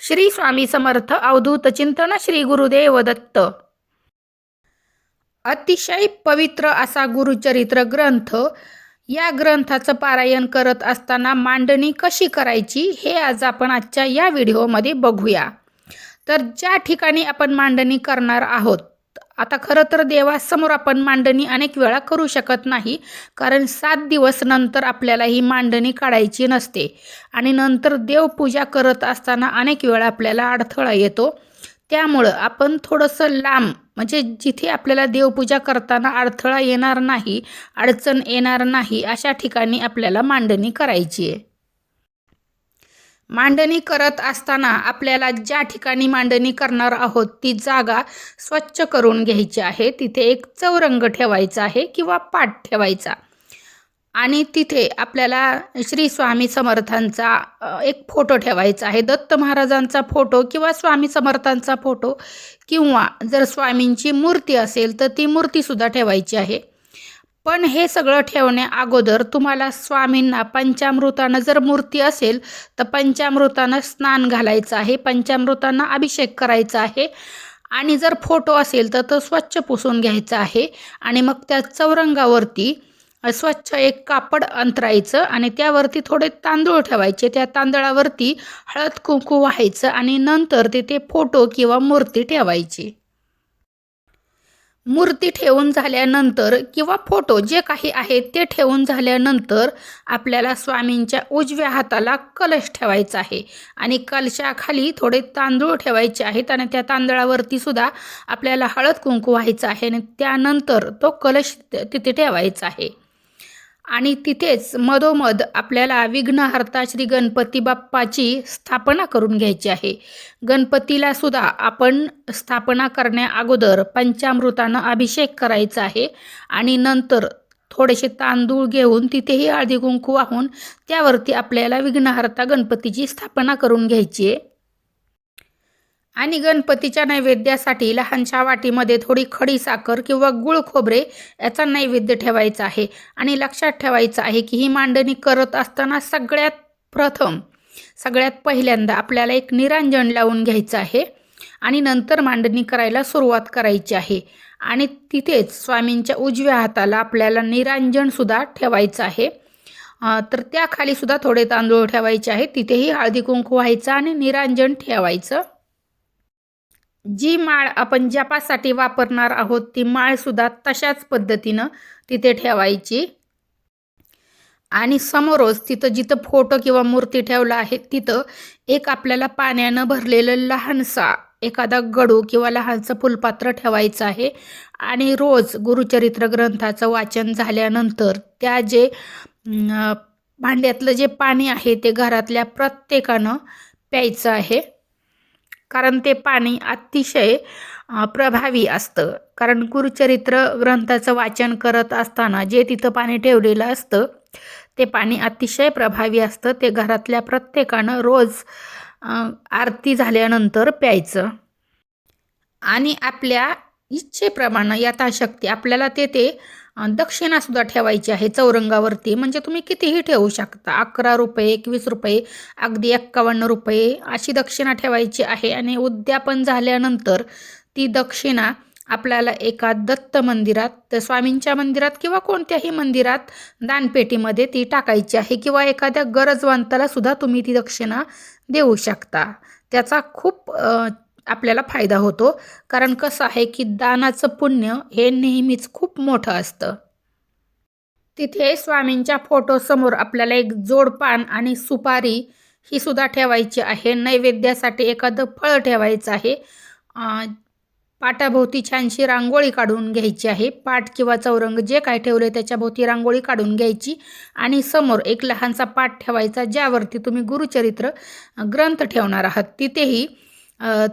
श्री स्वामी समर्थ अवधूत चिंतन श्री गुरुदेव दत्त. अतिशय पवित्र असा गुरुचरित्र ग्रंथ या ग्रंथाचं पारायण करत असताना मांडणी कशी करायची हे आज आपण आजच्या या व्हिडिओमध्ये बघूया. तर ज्या ठिकाणी आपण मांडणी करणार आहोत आता खरं तर देवासमोर आपण मांडणी अनेक वेळा करू शकत नाही कारण सात दिवस नंतर आपल्याला ही मांडणी काढायची नसते. आणि नंतर देवपूजा करत असताना अनेक वेळा आपल्याला अडथळा येतो. त्यामुळं आपण थोडंसं लांब म्हणजे जिथे आपल्याला देवपूजा करताना अडथळा येणार नाही अडचण येणार नाही अशा ठिकाणी आपल्याला मांडणी करायची आहे. मांडणी करत असताना आपल्याला ज्या ठिकाणी मांडणी करणार आहोत ती जागा स्वच्छ करून घ्यायची आहे. तिथे एक चौरंग ठेवायचा आहे किंवा पाठ ठेवायचा. आणि तिथे आपल्याला श्री स्वामी समर्थांचा एक फोटो ठेवायचा आहे. दत्त महाराजांचा फोटो किंवा स्वामी समर्थांचा फोटो किंवा जर स्वामींची मूर्ती असेल तर ती मूर्तीसुद्धा ठेवायची आहे. पण हे सगळं ठेवण्या अगोदर तुम्हाला स्वामींना पंचामृतानं जर मूर्ती असेल तर पंचामृतानं स्नान घालायचं आहे पंचामृतानं अभिषेक करायचा आहे. आणि जर फोटो असेल तर तो स्वच्छ पुसून घ्यायचा आहे. आणि मग त्या चौरंगावरती स्वच्छ एक कापड अंतरायचं आणि त्यावरती थोडे तांदूळ ठेवायचे. त्या तांदळावरती हळद कुंकू व्हायचं आणि नंतर तिथे फोटो किंवा मूर्ती ठेवायची. मूर्ती ठेवून झाल्यानंतर किंवा फोटो जे काही आहे ते ठेवून झाल्यानंतर आपल्याला स्वामींच्या उजव्या हाताला कलश ठेवायचा आहे. आणि कलशाखाली थोडे तांदूळ ठेवायचे आहेत आणि त्या तांदळावरती सुद्धा आपल्याला हळद कुंकू व्हायचं आहे आणि त्यानंतर तो कलश तिथे ठेवायचा आहे. आणि तिथेच मधोमध आपल्याला विघ्नहर्ता श्री गणपती बाप्पाची स्थापना करून घ्यायची आहे. गणपतीला सुद्धा आपण स्थापना करण्या अगोदर पंचामृतानं अभिषेक करायचा आहे आणि नंतर थोडेसे तांदूळ घेऊन तिथेही हळदी कुंकू वाहून त्यावरती आपल्याला विघ्नहर्ता गणपतीची स्थापना करून घ्यायची आहे. आणि गणपतीच्या नैवेद्यासाठी लहानशा वाटीमध्ये थोडी खडी साखर किंवा गुळ खोबरे याचा नैवेद्य ठेवायचा आहे. आणि लक्षात ठेवायचं आहे की ही मांडणी करत असताना सगळ्यात प्रथम सगळ्यात पहिल्यांदा आपल्याला एक निरांजन लावून घ्यायचं आहे आणि नंतर मांडणी करायला सुरुवात करायची आहे. आणि तिथेच स्वामींच्या उजव्या हाताला आपल्याला निरांजनसुद्धा ठेवायचं आहे. तर त्याखालीसुद्धा थोडे तांदूळ ठेवायचे आहेत तिथेही हळदी कुंकू व्हायचं आणि निरांजन ठेवायचं. जी माळ आपण जपासाठी वापरणार आहोत ती माळसुद्धा तशाच पद्धतीनं तिथे ठेवायची. आणि समोरच तिथं जिथं फोटो किंवा मूर्ती ठेवला आहे तिथं एक आपल्याला पाण्यानं भरलेलं लहानसा एखादा गडू किंवा लहानसं फुलपात्र ठेवायचं आहे. आणि रोज गुरुचरित्र ग्रंथाचं वाचन झाल्यानंतर त्या जे भांड्यातलं जे पाणी आहे ते घरातल्या प्रत्येकानं प्यायचं आहे. कारण ते पाणी अतिशय प्रभावी असतं. कारण गुरुचरित्र ग्रंथाचं वाचन करत असताना जे तिथं पाणी ठेवलेलं असतं ते पाणी अतिशय प्रभावी असतं. ते घरातल्या प्रत्येकानं रोज आरती झाल्यानंतर प्यायचं. आणि आपल्या इच्छेप्रमाणे यथाशक्ती आपल्याला ते ते दक्षिणासुद्धा ठेवायची आहे चौरंगावरती. म्हणजे तुम्ही कितीही ठेवू शकता. अकरा रुपये एकवीस रुपये अगदी एक्कावन्न रुपये अशी दक्षिणा ठेवायची आहे. आणि उद्यापन झाल्यानंतर ती दक्षिणा आपल्याला एका दत्त मंदिरात तर स्वामींच्या मंदिरात किंवा कोणत्याही मंदिरात दानपेटीमध्ये ती टाकायची आहे किंवा एखाद्या गरजवंताला सुद्धा तुम्ही ती दक्षिणा देऊ शकता. त्याचा खूप आपल्याला फायदा होतो. कारण कसं आहे की दानाचं पुण्य हे नेहमीच खूप मोठं असतं. तिथे स्वामींच्या फोटोसमोर आपल्याला एक जोडपान आणि सुपारी ही सुद्धा ठेवायची आहे. नैवेद्यासाठी एखादं फळ ठेवायचं आहे. पाटाभोवती छानशी रांगोळी काढून घ्यायची आहे. पाट किंवा चौरंग जे काय ठेवले त्याच्याभोवती रांगोळी काढून घ्यायची आणि समोर एक लहानसा पाट ठेवायचा ज्यावरती तुम्ही गुरुचरित्र ग्रंथ ठेवणार आहात. तिथेही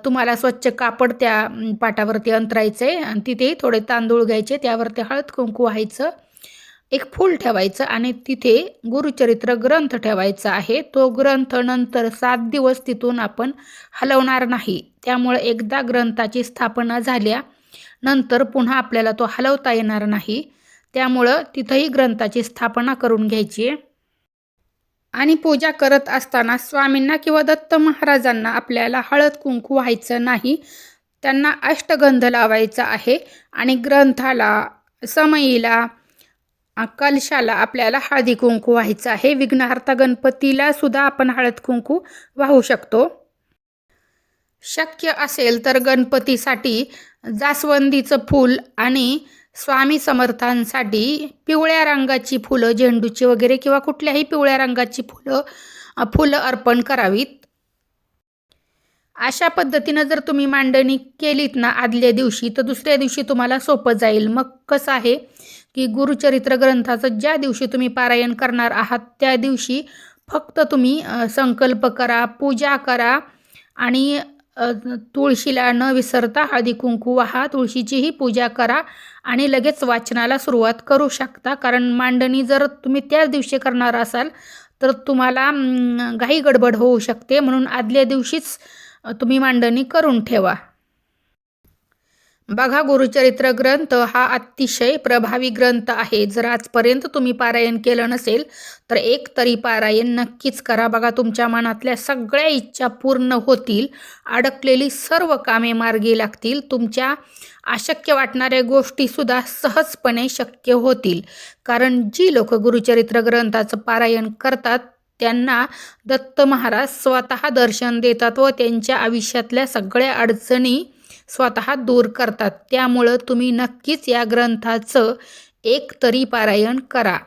तुम्हाला स्वच्छ कापड त्या पाटावरती अंतरायचं आहे आणि तिथेही थोडे तांदूळ घ्यायचे त्यावरती हळद कुंकू व्हायचं एक फूल ठेवायचं आणि तिथे गुरुचरित्र ग्रंथ ठेवायचा आहे. तो ग्रंथ नंतर सात दिवस तिथून आपण हलवणार नाही. त्यामुळे एकदा ग्रंथाची स्थापना झाल्या नंतर पुन्हा आपल्याला तो हलवता येणार नाही. त्यामुळं तिथंही ग्रंथाची स्थापना करून घ्यायची आहे. आणि पूजा करत असताना स्वामींना किंवा दत्त महाराजांना आपल्याला हळद कुंकू व्हायचं नाही. त्यांना अष्टगंध लावायचा आहे आणि ग्रंथाला समयीला कलशाला आपल्याला हळदी कुंकू व्हायचं आहे. विघ्नहर्ता गणपतीला सुद्धा आपण हळद कुंकू वाहू शकतो. शक्य असेल तर गणपतीसाठी जास्वंदीचं फूल आणि स्वामी समर्थांसाठी पिवळ्या रंगाची फुलं झेंडूची वगैरे किंवा कुठल्याही पिवळ्या रंगाची फुलं फुलं अर्पण करावीत. अशा पद्धतीनं जर तुम्ही मांडणी केलीत ना आदल्या दिवशी तर दुसऱ्या दिवशी तुम्हाला सोपं जाईल. मग कसं आहे की गुरुचरित्र ग्रंथाचं ज्या दिवशी तुम्ही पारायण करणार आहात त्या दिवशी फक्त तुम्ही संकल्प करा पूजा करा आणि तुळशीला न विसरता हळदी कुंकू वाहा तुळशीचीही पूजा करा आणि लगेच वाचनाला सुरुवात करू शकता. कारण मांडणी जर तुम्ही त्याच दिवशी करणार असाल तर तुम्हाला घाई गडबड होऊ शकते. म्हणून आदल्या दिवशीच तुम्ही मांडणी करून ठेवा. बघा गुरुचरित्र ग्रंथ हा अतिशय प्रभावी ग्रंथ आहे. जर आजपर्यंत तुम्ही पारायण केलं नसेल तर एक तरी पारायण नक्कीच करा. बघा तुमच्या मनातल्या सगळ्या इच्छा पूर्ण होतील. अडकलेली सर्व कामे मार्गी लागतील. तुमच्या अशक्य वाटणाऱ्या गोष्टीसुद्धा सहजपणे शक्य होतील. कारण जी लोक गुरुचरित्र ग्रंथाचं पारायण करतात त्यांना दत्त महाराज स्वतः दर्शन देतात व त्यांच्या आयुष्यातल्या सगळ्या अडचणी स्वतः दूर करतात. त्यामुळं तुम्ही नक्कीच या ग्रंथाचं एक तरी पारायण करा.